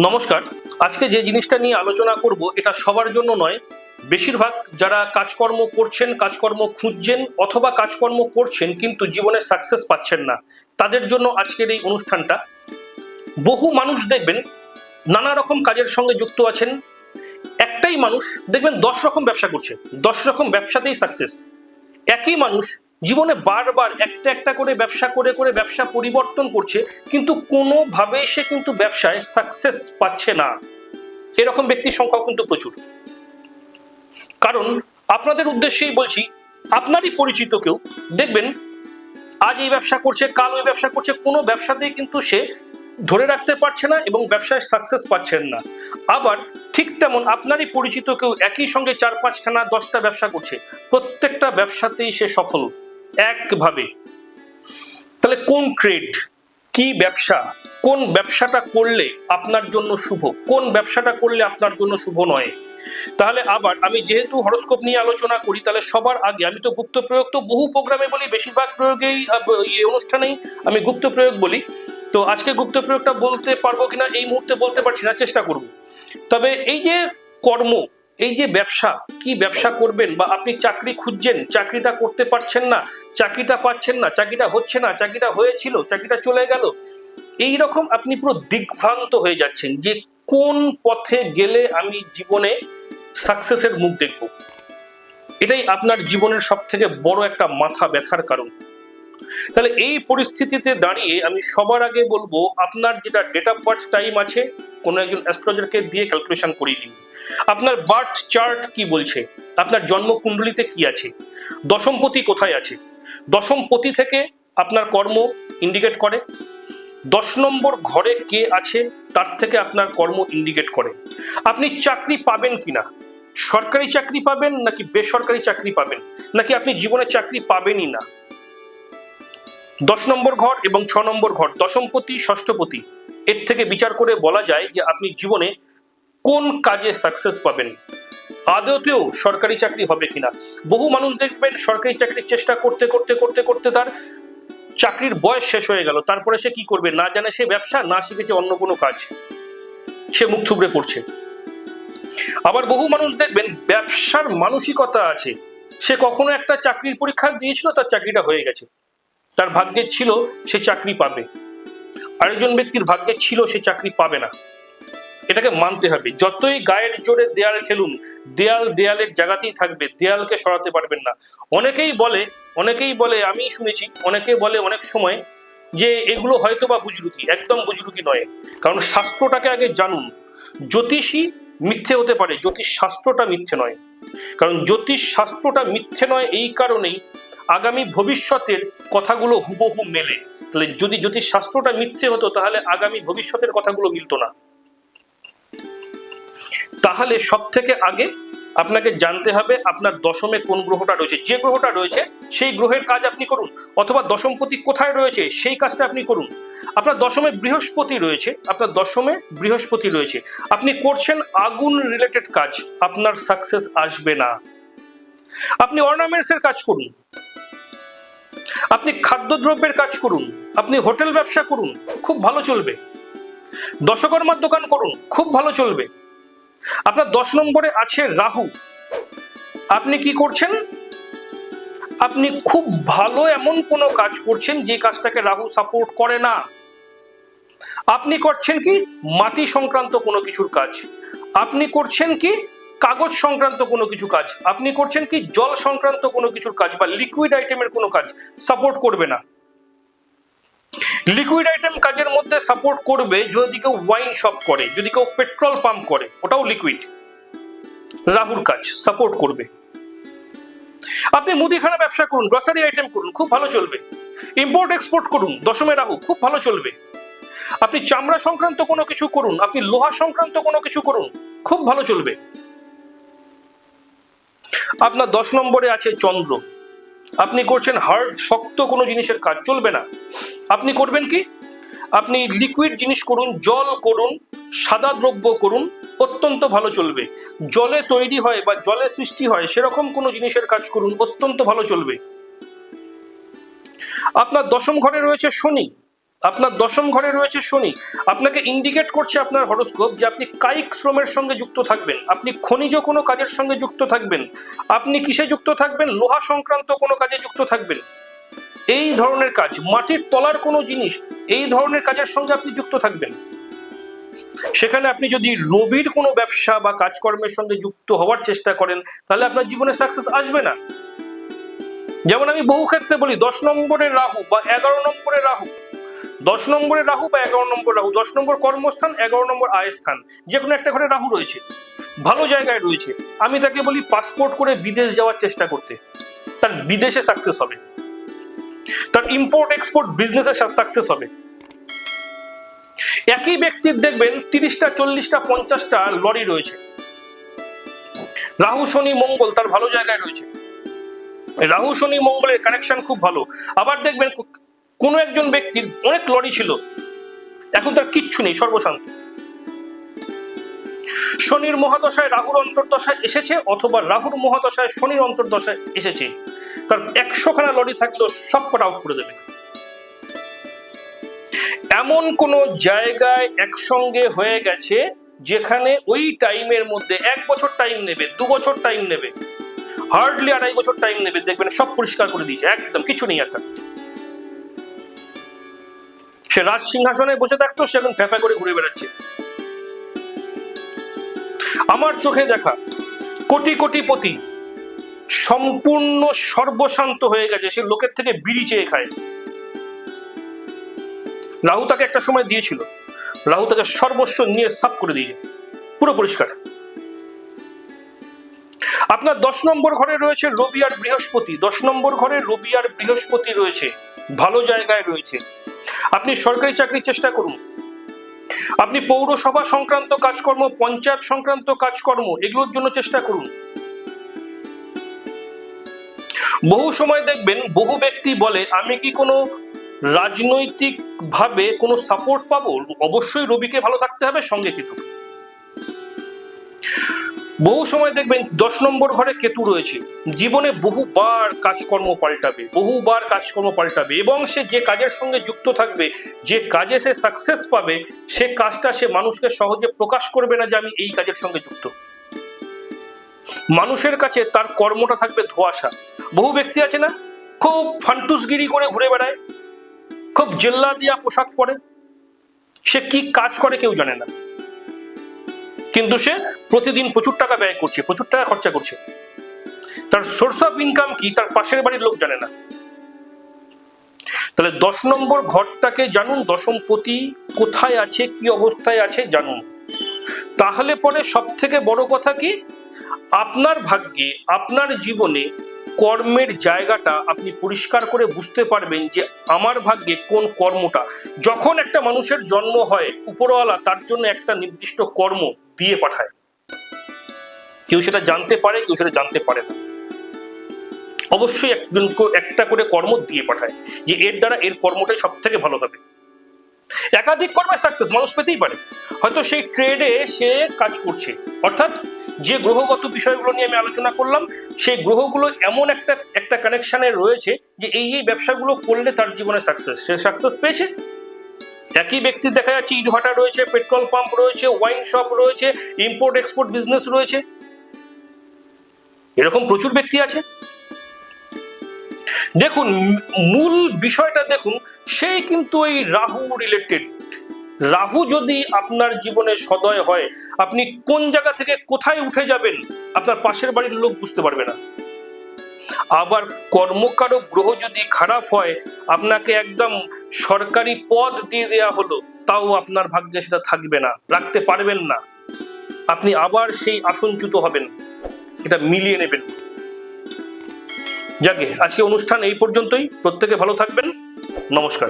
নমস্কার। আজকে যে জিনিসটা নিয়ে আলোচনা করব, এটা সবার জন্য নয়। বেশিরভাগ যারা কাজকর্ম করছেন, কাজকর্ম খুঁজছেন অথবা কাজকর্ম করছেন, কিন্তু জীবনে সাকসেস পাচ্ছেন না, তাদের জন্য আজকের এই অনুষ্ঠানটা। বহু মানুষ দেখবেন নানা রকম কাজের সঙ্গে যুক্ত আছেন। একটাই মানুষ, দেখবেন দশ রকম ব্যবসা করছে, দশ রকম ব্যবসাতেই সাকসেস একই মানুষ জীবনে বারবার একটা একটা করে ব্যবসা করে করে ব্যবসা পরিবর্তন করছে, কিন্তু কোনোভাবেই সে কিন্তু ব্যবসায় সাকসেস পাচ্ছে না। এরকম ব্যক্তির সংখ্যাও কিন্তু প্রচুর। কারণ আপনাদের উদ্দেশ্যেই বলছি, আপনারই পরিচিত কেউ, দেখবেন আজ এই ব্যবসা করছে, কাল ওই ব্যবসা করছে, কোনো ব্যবসাতেই কিন্তু সে ধরে রাখতে পারছে না এবং ব্যবসায় সাকসেস পাচ্ছেন না। আবার ঠিক তেমন আপনারই পরিচিত কেউ একই সঙ্গে চার পাঁচখানা দশটা ব্যবসা করছে, প্রত্যেকটা ব্যবসাতেই সে সফল। একভাবে। তাহলে কোন ট্রেড কি ব্যবসা, কোন ব্যবসাটা করলে আপনার জন্য শুভ, কোন ব্যবসাটা করলে আপনার জন্য শুভ নয়? তাহলে আবার আমি যেহেতু হরস্কোপ নিয়ে আলোচনা করি, তাহলে সবার আগে আমি তো গুপ্ত প্রয়োগ তো বহু প্রোগ্রামে বলি, বেশিরভাগ প্রয়োগেই এই অনুষ্ঠানেই আমি গুপ্ত প্রয়োগ বলি। তো আজকে গুপ্ত প্রয়োগটা বলতে পারব কিনা, এই মুহূর্তে বলতে পারছি না, চেষ্টা করব। তবে এই যে কর্ম এই যে ব্যবসা, কি ব্যবসা করবেন বা আপনি চাকরি খুঁজছেন, চাকরিটা করতে পারছেন না, চাকরিটা পাচ্ছেন না, চাকরিটা হচ্ছে না, চাকরিটা হয়েছিল, চাকরিটা চলে গেল, এই রকম আপনি পুরো দিগ্ভ্রান্ত হয়ে যাচ্ছেন যে কোন পথে গেলে আমি জীবনে সাকসেসের মুখ দেখব। এটাই আপনার জীবনের সব থেকে বড় একটা মাথা ব্যথার কারণ। তাহলে এই পরিস্থিতিতে দাঁড়িয়ে আমি সবার আগে বলব, আপনার যেটা ডেট অফ বার্থ টাইম আছে, কোনো একজন অ্যাস্ট্রোলজারকে দিয়ে ক্যালকুলেশন করিয়ে দিন। আপনার বার্থ চার্ট কি বলছে? আপনার জন্মকুণ্ডলিতে কি আছে? দশমপতি কোথায় আছে? দশমপতি থেকে আপনার কর্ম ইন্ডিকেট করে। দশ নম্বর ঘরে কে আছে? তার থেকে আপনার কর্ম ইন্ডিকেট করে। আপনি চাকরি পাবেন কিনা? সরকারি চাকরি পাবেন নাকি বেসরকারি চাকরি পাবেন? নাকি আপনি জীবনে চাকরি পাবেনই না? দশ নম্বর ঘর এবং ছ নম্বর ঘর, দশমপতি, ষষ্ঠপতি। এর থেকে বিচার করে বলা যায় যে আপনি জীবনে কোন কাজে সাকসেস পাবেন। আদতেও সরকারি চাকরি হবে কিনা। বহু মানুষ দেখবেন সরকারি চাকরির চেষ্টা করতে করতে করতে করতে তার চাকরির বয়স শেষ হয়ে গেল। তারপরে সে কি করবে? না জানে সে ব্যবসা, না শিখেছে অন্য কোনো কাজ। সে মুখ থুবড়ে পড়ছে। আবার বহু মানুষ দেখবেন ব্যবসার মানসিকতা আছে। সে কখনো একটা চাকরির পরীক্ষা দিয়েছিল, তার চাকরিটা হয়ে গেছে। তার ভাগ্যে ছিল, সে চাকরি পাবে। আরেকজন ব্যক্তির ভাগ্যে ছিল, সে চাকরি পাবে না। এটাকে মানতে হবে। যতই গায়ের জোরে দেয়াল ঠেলুন, দেয়াল দেয়ালের জায়গাতেই থাকবে, দেয়ালকে সরাতে পারবেন না। অনেকেই বলে অনেকেই বলে আমি শুনেছি, অনেকে বলে অনেক সময় যে এগুলো হয়তো বা বুজরুকি, একদম বুজরুকি নয়। কারণ শাস্ত্রটাকে আগে জানুন। জ্যোতিষী মিথ্যে হতে পারে, জ্যোতিষ শাস্ত্রটা মিথ্যে নয়। কারণ জ্যোতিষ শাস্ত্রটা মিথ্যে নয় এই কারণেই আগামী ভবিষ্যতের কথাগুলো হুবহু মেলে। তাহলে যদি জ্যোতিষ শাস্ত্রটা মিথ্যে হতো, তাহলে আগামী ভবিষ্যতের কথাগুলো মিলতো না। তাহলে সব থেকে আগে আপনাকে জানতে হবে আপনার দশমে কোন গ্রহটা রয়েছে। যে গ্রহটা রয়েছে, সেই গ্রহের কাজ আপনি করুন। অথবা দশমপতি কোথায় রয়েছে, সেই কাজটা আপনি করুন। আপনার দশমে বৃহস্পতি রয়েছে, আপনার দশমে বৃহস্পতি রয়েছে। আপনি করছেন আগুন রিলেটেড কাজ, আপনার সাকসেস আসবে না। আপনি অর্নামেন্টসের কাজ করুন। আপনি খাদ্যদ্রব্যের কাজ করুন, আপনি হোটেল ব্যবসা করুন, খুব ভালো চলবে। দশকর্মার দোকান করুন, খুব ভালো চলবে। আপনার দশ নম্বরে আছে রাহু। আপনি কি করছেন? আপনি খুব ভালো এমন কোনো কাজ করছেন যে কাজটাকে রাহু সাপোর্ট করে না। আপনি করছেন কি? মাটি সংক্রান্ত কোনো কিছুর কাজ। আপনি করছেন কি? কাগজ সংক্রান্ত কোনো কিছু কাজ। আপনি করছেন কি? জল সংক্রান্ত কোনো কিছুর কাজ বা লিকুইড আইটেমের কোনো কাজ সাপোর্ট করবে না। লিকুইড আইটেম কাজের মধ্যে সাপোর্ট করবে যদি কেউ ওয়াইন শপ করে, যদি কেউ পেট্রোল পাম্প করে, ওটাও লিকুইড রাহুর কাজ সাপোর্ট করবে। আপনি মুদিখানা ব্যবসা করুন গ্রসারি আইটেম করুন, খুব ভালো চলবে। ইম্পোর্ট এক্সপোর্ট করুন, দশমে রাহু, খুব ভালো চলবে। আপনি চামড়া সংক্রান্ত কোনো কিছু করুন, আপনি লোহা সংক্রান্ত কোনো কিছু করুন, খুব ভালো চলবে। আপনার দশ নম্বরে আছে চন্দ্র। আপনি করছেন হার্ড শক্ত, কোনো জিনিসের কাজ চলবে না। আপনি করবেন কি? আপনি লিকুইড জিনিস করুন, জল করুন, সাদা দ্রব্য করুন, অত্যন্ত ভালো চলবে। জলে তৈরি হয় বা জলে সৃষ্টি হয়, সেরকম কোনো জিনিসের কাজ করুন, অত্যন্ত ভালো চলবে। আপনার দশম ঘরে রয়েছে শনি। আপনার দশম ঘরে রয়েছে শনি। আপনাকে ইন্ডিকেট করছে আপনার হরোস্কোপ যে আপনি কায়িক শ্রমের সঙ্গে যুক্ত থাকবেন। আপনি খনিজ কোনো কাজের সঙ্গে যুক্ত থাকবেন। আপনি কিসে যুক্ত থাকবেন? লোহা সংক্রান্ত কোনো কাজে যুক্ত থাকবেন। এই ধরনের কাজ, মাটির তলার কোনো জিনিস, এই ধরনের কাজের সঙ্গে আপনি যুক্ত থাকবেন। সেখানে আপনি যদি রবির কোনো ব্যবসা বা কাজকর্মের সঙ্গে যুক্ত হওয়ার চেষ্টা করেন, তাহলে আপনার জীবনে সাকসেস আসবে না। যেমন আমি বহু ক্ষেত্রে বলি, দশ নম্বরের রাহু বা এগারো নম্বরের রাহু। দশ নম্বরের রাহু বা এগারো নম্বর রাহু, দশ নম্বর কর্মস্থান, এগারো নম্বর আয় স্থান, যে কোনো একটা ঘরে রাহু রয়েছে, ভালো জায়গায় রয়েছে। আমি তাকে বলি পাসপোর্ট করে বিদেশ যাওয়ার চেষ্টা করতে। তার বিদেশে সাকসেস হবে। তার ইম্পোর্ট এক্সপোর্ট বিজনেসে সাকসেস হবে। একই ব্যক্তির দেখবেন তিরিশটা, চল্লিশটা, পঞ্চাশটা লরি রয়েছে। রাহু, শনি, মঙ্গল তার ভালো জায়গায় রয়েছে। রাহু, শনি, মঙ্গলের কানেকশন খুব ভালো। আবার দেখবেন কোনো একজন ব্যক্তির অনেক লরি ছিল। এখন তার কিচ্ছু নেই, সর্বশান্ত। শনির মহাদশায় রাহুর অন্তর্দশায় এসেছে অথবা রাহুর মহাদশায় শনির অন্তর্দশায় এসেছে। তার একশোখানা লরি থাকলেও সব কটা আউট করে দেবে। এমন কোন জায়গায় একসঙ্গে হয়ে গেছে যেখানে ওই টাইমের মধ্যে এক বছর টাইম নেবে, দু বছর টাইম নেবে। হার্ডলি আড়াই বছর টাইম নেবে, দেখবেন সব পরিষ্কার করে দিয়েছে, একদম, কিছু নেই একটা সে রাজ সিংহাসনে বসে থাকতো, সে এখন ফ্যাফা করে ঘুরে বেড়াচ্ছে। আমার চোখে দেখা কোটি কোটি পতি সম্পূর্ণ সর্বশান্ত হয়ে গেছে, সে লোকের থেকে বিড়ি চেয়ে খায়। রাহু তাকে একটা সময় দিয়েছিল। রাহু তাকে সর্বস্ব নিয়ে সাফ করে দিয়েছে। পুরো পরিষ্কার। আপনার দশ নম্বর ঘরে রয়েছে রবি আর বৃহস্পতি। দশ নম্বর ঘরে রবি আর বৃহস্পতি রয়েছে। ভালো জায়গায় রয়েছে। আপনি সরকারি চাকরির চেষ্টা করুন। আপনি পৌরসভা সংক্রান্ত কাজকর্ম, পঞ্চায়েত সংক্রান্ত কাজকর্ম, এগুলোর জন্য চেষ্টা করুন। বহু সময় দেখবেন বহু ব্যক্তি বলে, আমি কি কোনো রাজনৈতিক ভাবে কোনো সাপোর্ট পাবো? অবশ্যই রবিকে ভালো থাকতে হবে, সঙ্গে কেতু বহু সময় দেখবেন দশ নম্বর ঘরে কেতু রয়েছে। জীবনে বহুবার কাজকর্ম পাল্টাবে, বহুবার কাজকর্ম পাল্টাবে এবং সে যে কাজের সঙ্গে যুক্ত থাকবে, যে কাজে সে সাকসেস পাবে, সে কাজটা সে মানুষকে সহজে প্রকাশ করবে না যে আমি এই কাজের সঙ্গে যুক্ত। মানুষের কাছে তার কর্মটা থাকবে ধোয়াশা। বহু ব্যক্তি আছে না, খুব ফান্টুসগিরি করে ঘুরে বেড়ায়, খুব জেল্লা দিয়া পোশাক পরে। সে কি কাজ করে কেউ জানে না। কিন্তু সে প্রতিদিন প্রচুর টাকা ব্যয় করছে, প্রচুর টাকা খরচা করছে। তার সোর্স অফ ইনকাম কি? তার পাশের বাড়ির লোক জানে না। তাহলে দশ নম্বর ঘরটাকে জানুন, দশমপতি কোথায় আছে, কি অবস্থায় আছে, জানুন। তাহলে পরে সব থেকে বড় কথা কি? আপনার ভাগ্যে, আপনার জীবনে কর্মের জায়গাটা আপনি পরিষ্কার করে বুঝতে পারবেন যে আমার ভাগ্যে কোন কর্মটা। যখন একটা মানুষের জন্ম হয়, উপরওয়ালা, তার জন্য একটা নির্দিষ্ট কর্ম দিয়ে পাঠায়। কেউ সেটা জানতে পারে, কেউ সেটা জানতে পারে না। অবশ্যই একজন একটা করে কর্ম দিয়ে পাঠায়, যে এর দ্বারা এর কর্মটাই সব থেকে ভালো হবে। একাধিক কর্মে সাকসেস মানুষ পেতেই পারে। হয়তো সেই ট্রেডে সে কাজ করছে। অর্থাৎ যে গ্রহগত বিষয়গুলো নিয়ে আমি আলোচনা করলাম, সেই গ্রহগুলো এমন একটা একটা কানেকশানে রয়েছে যে এই এই ব্যবসাগুলো করলে তার জীবনে সাকসেস সে সাকসেস পেয়েছে একই ব্যক্তি দেখা যাচ্ছে ইটভাটা রয়েছে, পেট্রোল পাম্প রয়েছে, ওয়াইন শপ রয়েছে ইম্পোর্ট এক্সপোর্ট বিজনেস রয়েছে। এরকম প্রচুর ব্যক্তি আছে। দেখুন, মূল বিষয়টা দেখুন সেই কিন্তু এই রাহু রিলেটেড রাহু যদি আপনার জীবনে সদয় হয়, আপনি কোন জায়গা থেকে কোথায় উঠে যাবেন, আপনার পাশের বাড়ির লোক বুঝতে পারবে না। আবার কর্মকারক গ্রহ যদি খারাপ হয় আপনাকে একদম সরকারি পদ দিয়ে দেওয়া হলো, তাও আপনার ভাগ্যে সেটা থাকবে না, রাখতে পারবেন না। আপনি আবার সেই আসনচ্যুত হবেন, এটা মিলিয়ে নেবেন। যাকে আজকে অনুষ্ঠান এই পর্যন্তই, প্রত্যেকে ভালো থাকবেন, নমস্কার।